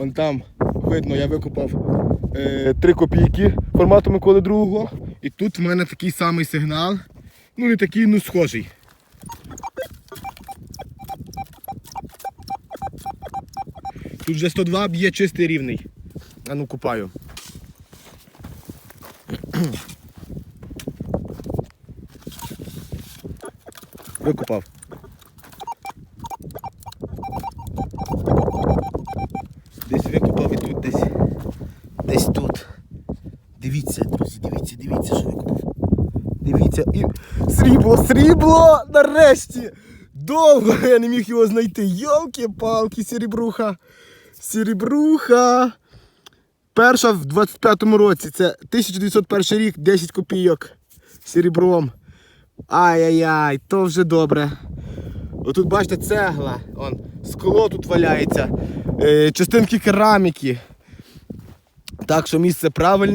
Вон там видно, я викопав е, 3 копійки формату Миколи другого. І тут в мене такий самий сигнал. Ну не такий, ну схожий. Тут вже 102 б'є чистий рівний. А ну купаю. Викупав. Десь викупав і тут десь. Десь тут. Дивіться, друзі, дивіться, дивіться, що викупав. Дивіться. І... Срібло, срібло! Нарешті! Довго я не міг його знайти. Йолки-палки, срібруха. Срібруха. Перша в 25-му році. Це 1901 рік, 10 копійок. Серебром. Ай-яй-яй, то вже добре. Отут бачите цегла, он, скло тут валяється, е, частинки кераміки. Так що місце правильне.